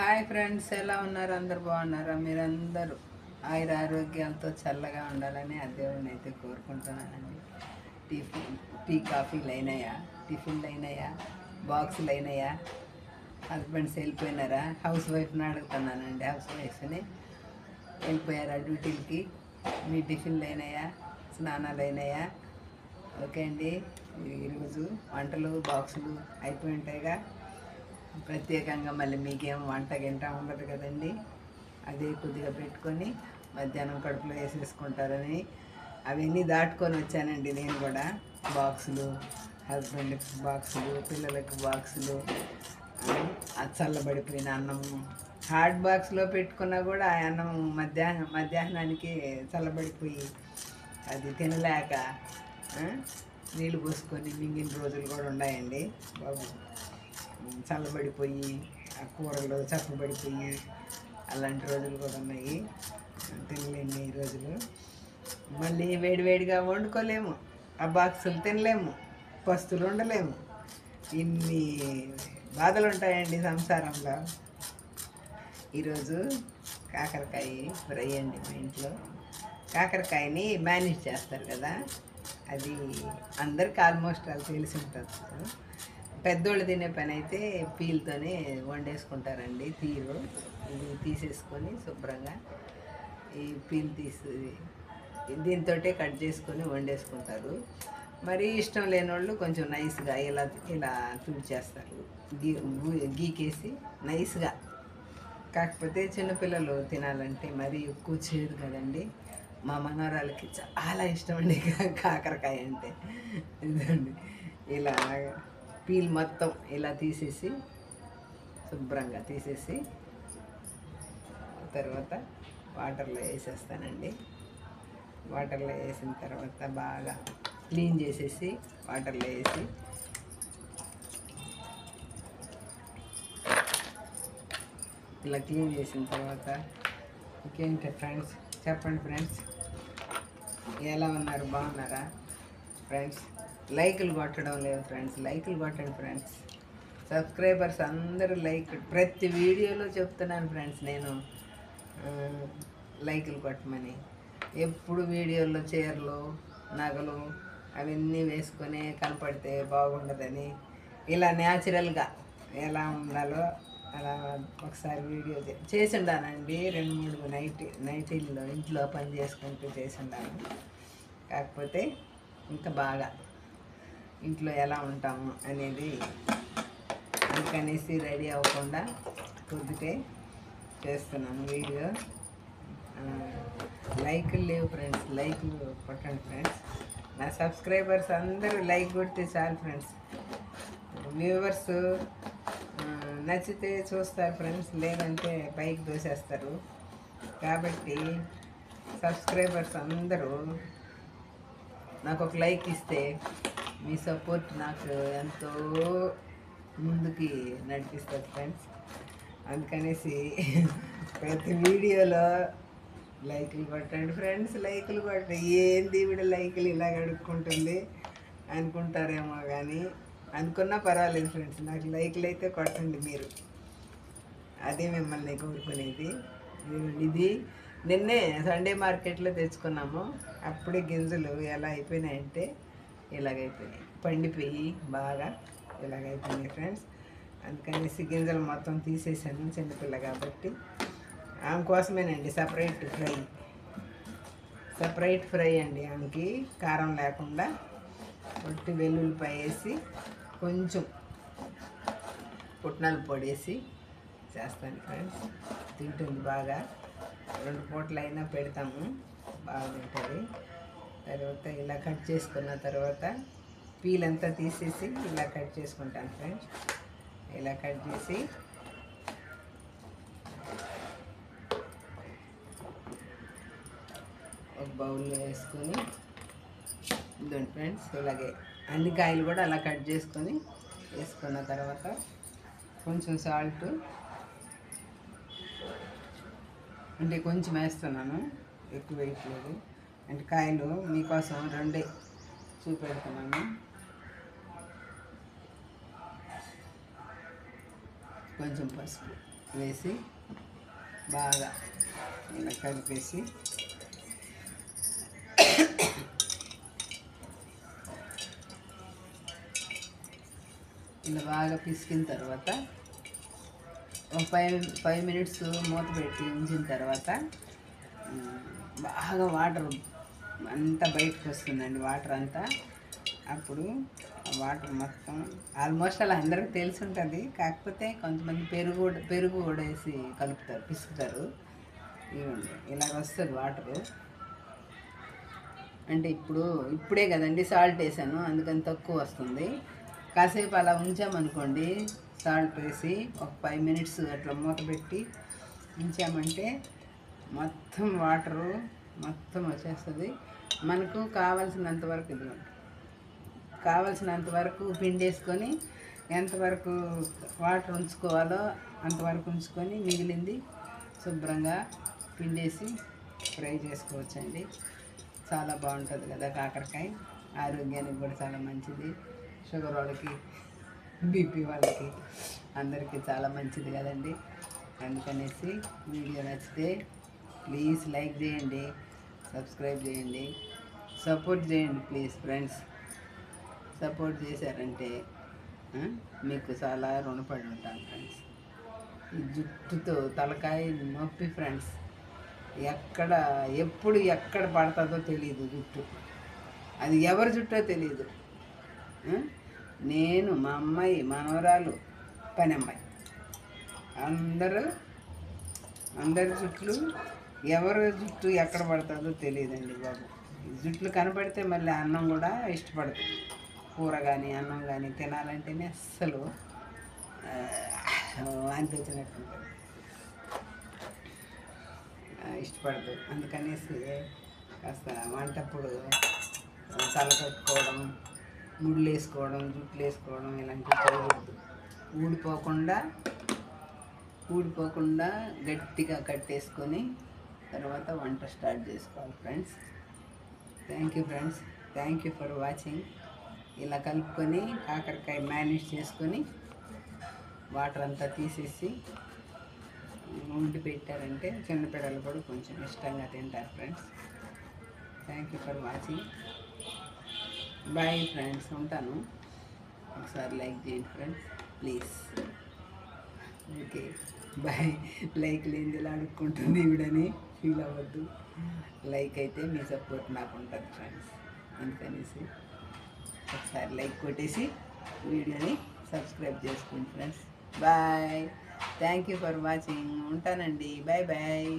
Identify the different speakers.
Speaker 1: Hi friends ఎలా ఉన్నారు? అందరు బాగున్నారా? మీరందరూ ఆయుర ఆరోగ్యాలతో చల్లగా ఉండాలని ఆ దేవుడిని అయితే కోరుకుంటున్నానండి. టిఫిన్ టీ కాఫీలు అయినాయా టిఫిన్లు అయినాయా బాక్సులు అయినాయా హస్బెండ్స్ వెళ్ళిపోయినారా? హౌస్ వైఫ్ని అడుగుతున్నానండి హౌస్ వైఫ్ని. వెళ్ళిపోయారా డ్యూటీలకి? మీ టిఫిన్లు అయినాయా స్నానాలు అయినాయా ఓకే అండి. ఈరోజు వంటలు బాక్సులు అయిపోయి ఉంటాయిగా. ప్రత్యేకంగా మళ్ళీ మీకేం వంట గింట ఉండదు కదండి. అదే కొద్దిగా పెట్టుకొని మధ్యాహ్నం కడుపులో వేసేసుకుంటారని. అవన్నీ దాటుకొని వచ్చానండి నేను కూడా. బాక్సులు హస్బెండ్కి బాక్సులు పిల్లలకు బాక్సులు చల్లబడిపోయిన అన్నం. హార్డ్ బాక్స్లో పెట్టుకున్నా కూడా ఆ అన్నం మధ్యాహ్నం మధ్యాహ్నానికి చల్లబడిపోయి అది తినలేక నీళ్ళు పోసుకొని మింగిన రోజులు కూడా ఉన్నాయండి బాబు. చల్లబడిపోయి ఆ కూరలు చప్పబడిపోయి అలాంటి రోజులు కూడా ఉన్నాయి. తినలేని ఈ రోజులు. మళ్ళీ వేడివేడిగా వండుకోలేము. ఆ బాక్సులు తినలేము. పస్తులు ఉండలేము. ఇన్ని బాధలు ఉంటాయండి సంసారంలో. ఈరోజు కాకరకాయ ఫ్రై అండి మా ఇంట్లో. కాకరకాయని మేనేజ్ చేస్తారు కదా. అది అందరికి ఆల్మోస్ట్ అది తెలిసి ఉంటుంది. పెద్దోళ్ళు తినే పని అయితే పీల్తోనే వండేసుకుంటారండి తీరు. ఇది తీసేసుకొని శుభ్రంగా ఈ పీల్ తీసి దీంతో కట్ చేసుకొని వండేసుకుంటారు. మరి ఇష్టం లేని వాళ్ళు కొంచెం నైస్గా ఇలా ఇలా తుడిచేస్తారు గీ గీకేసి నైస్గా. కాకపోతే చిన్నపిల్లలు తినాలంటే మరీ ఎక్కువ చేయదు కదండి. మా మనవరాలకి చాలా ఇష్టం అండి కాకరకాయ అంటే. ఇదండి. ఇలా పీల్ మొత్తం ఇలా తీసేసి శుభ్రంగా తీసేసి తర్వాత వాటర్లో వేసేస్తానండి. వాటర్లో వేసిన తర్వాత బాగా క్లీన్ చేసేసి వాటర్లో వేసి ఇలా క్లీన్ చేసిన తర్వాత ఇంకేంటి ఫ్రెండ్స్? చెప్పండి ఫ్రెండ్స్. ఎలా ఉన్నారు? బాగున్నారా? ఫ్రెండ్స్ లైకులు కొట్టడం లేదు ఫ్రెండ్స్ లైకులు కొట్టండి ఫ్రెండ్స్. సబ్స్క్రైబర్స్ అందరూ లైక్ ప్రతి వీడియోలో చెప్తున్నాను ఫ్రెండ్స్ నేను లైకులు కొట్టమని. ఎప్పుడు వీడియోల్లో చీరలు నగలు అవన్నీ వేసుకొని కనపడితే బాగుండదని. ఇలా న్యాచురల్గా ఎలా ఉండాలో అలా ఒకసారి వీడియో చేసిండానండి. చేసి ఉండానండి రెండు మూడు నైట్ నైటీల్లో ఇంట్లో పని చేసుకుంటూ చేసి ఉండాను కాకపోతే ఇంకా బాగా ఇంట్లో ఎలా ఉంటాము అనేది అందుకనేసి రెడీ అవ్వకుండా కొద్దిగా చేస్తున్నాను వీడియో. లైక్లు లేవు ఫ్రెండ్స్ లైక్లు కొట్టండి ఫ్రెండ్స్. నా సబ్స్క్రైబర్స్ అందరూ లైక్ కొడితే చాలు ఫ్రెండ్స్. వ్యూవర్స్ నచ్చితే చూస్తారు ఫ్రెండ్స్ లేదంటే బైక్ దోసేస్తారు. కాబట్టి సబ్స్క్రైబర్స్ అందరూ నాకు ఒక లైక్ ఇస్తే మీ సపోర్ట్ నాకు ఎంతో ముందుకి నడిపిస్తారు ఫ్రెండ్స్ అందుకనేసి ప్రతి వీడియోలో లైకులు కొట్టండి ఫ్రెండ్స్ లైకులు కొట్టండి. ఏంది ఈవిడ లైకులు ఇలా అడుక్కుంటుంది అనుకుంటారేమో కానీ అనుకున్నా పర్వాలేదు ఫ్రెండ్స్ నాకు లైకులు అయితే కొట్టండి మీరు. అదే మిమ్మల్ని కోరుకునేది. ఇది నిన్నే సండే మార్కెట్లో తెచ్చుకున్నాము. అప్పుడే గింజలు ఎలా అయిపోయినాయంటే ఇలాగైపోయినాయి. పండిపోయి బాగా ఇలాగైపోయినాయి ఫ్రెండ్స్. అందుకనేసి గింజలు మొత్తం తీసేసాను చిన్నపిల్ల కాబట్టి. ఆమె కోసమేనండి సపరేట్ ఫ్రై. సపరేట్ ఫ్రై అండి ఆమెకి కారం లేకుండా. ఒట్టి వెల్లుల్లిపాయ వేసి కొంచెం పుట్నాలు పొడి వేసి చేస్తాను ఫ్రెండ్స్. తింటుంది బాగా. రెండు పూటలైనా పెడతాము. బాగా తింటుంది. తర్వాత ఇలా కట్ చేసుకున్న తర్వాత పీల్ అంతా తీసేసి ఇలా కట్ చేసుకుంటాను ఫ్రెండ్స్. ఇలా కట్ చేసి ఒక బౌల్లో వేసుకొని ఇదండి ఫ్రెండ్స్ ఇలాగే అన్ని కాయలు కూడా అలా కట్ చేసుకొని వేసుకున్న తర్వాత కొంచెం సాల్ట్ అంటే కొంచెం వేస్తున్నాను ఎక్కువ వేయట్లేదు. అంటే కాయలు మీకోసం రెండే చూపెడుతున్నాను కొంచెం పసుపు వేసి బాగా ఇలా కలిపేసి ఇలా బాగా పిసికిన తర్వాత ఒక ఫైవ్ ఫైవ్ మినిట్స్ మూత పెట్టి ఉంచిన తర్వాత బాగా వాటర్ అంతా బయటకు వస్తుందండి వాటర్ అంతా. అప్పుడు వాటర్ మొత్తం ఆల్మోస్ట్ అలా అందరికీ తెలిసి ఉంటుంది కాకపోతే కొంతమంది పెరుగు కూడా- పెరుగు కూడా వేసి కలుపుతారు పిసుకుతారు. ఇవ్వండి ఇలాగ వస్తుంది వాటరు. అంటే ఇప్పుడు ఇప్పుడే కదండి సాల్ట్ వేసాను అందుకని తక్కువ వస్తుంది. కాసేపు అలా ఉంచామనుకోండి సాల్ట్ వేసి ఒక ఫైవ్ మినిట్స్ అట్లా మూత పెట్టి ఉంచామంటే మొత్తం వాటరు మొత్తం వచ్చేస్తుంది. మనకు కావలసినంత వరకు ఇది కావలసినంత వరకు పిండేసుకొని ఎంతవరకు వాటర్ ఉంచుకోవాలో అంతవరకు ఉంచుకొని మిగిలింది శుభ్రంగా పిండేసి ఫ్రై చేసుకోవచ్చండి. చాలా బాగుంటుంది కదా కాకరకాయ. ఆరోగ్యానికి కూడా చాలా మంచిది. షుగర్ వాళ్ళకి బీపీ వాళ్ళకి అందరికీ చాలా మంచిది కదండి. అందుకనేసి వీడియో నచ్చితే ప్లీజ్ లైక్ చేయండి. సబ్స్క్రైబ్ చేయండి. సపోర్ట్ చేయండి ప్లీజ్ ఫ్రెండ్స్. సపోర్ట్ చేశారంటే మీకు చాలా రుణపడి ఉంటాను ఫ్రెండ్స్. ఈ జుట్టుతో తలకాయ నొప్పి ఫ్రెండ్స్. ఎక్కడ ఎప్పుడు ఎక్కడ పడుతుందో తెలియదు జుట్టు. అది ఎవరి జుట్టో తెలియదు నేను మా అమ్మాయి మనవరాలు పని అమ్మాయి. అందరూ అందరి జుట్లు ఎవరు జుట్టు ఎక్కడ పడుతుందో తెలియదండి బాబు. జుట్లు కనపడితే మళ్ళీ అన్నం కూడా ఇష్టపడతాయి కూర కానీ అన్నం కానీ తినాలంటేనే అస్సలు అనిపించినట్టు ఉంటుంది. ఇష్టపడదు. అందుకనేసి కాస్త వంటప్పుడు తల కట్టుకోవడం ముళ్ళు వేసుకోవడం జుట్లు వేసుకోవడం ఇలాంటివి చేయకూడదు. ఊడిపోకుండా ఊడిపోకుండా గట్టిగా కట్టేసుకొని తర్వాత వంట స్టార్ట్ చేసుకోవాలి friends. Thank you friends thank you for watching ఇలా కలుపుకొని కాకరకాయ మేనేజ్ చేసుకొని వాటర్ అంతా తీసేసి ఉండి పెట్టారంటే చిన్నపిల్లలు కూడా కొంచెం ఇష్టంగా తింటారు friends. Thank you for watching bye friends ఉంటాను. ఒకసారి లైక్ చేయండి friends. Please okay bye like లేనిది అడుక్కుంటుంది ఈవిడని. ఫీల్ అవ్వద్దు. లైక్ అయితే మీ సపోర్ట్ నాకు ఉంటుంది ఫ్రెండ్స్ అందుకనేసి ఒకసారి లైక్ కొట్టేసి వీడియోని సబ్స్క్రైబ్ చేసుకోండి friends bye thank you for watching ఉంటానండి. Bye bye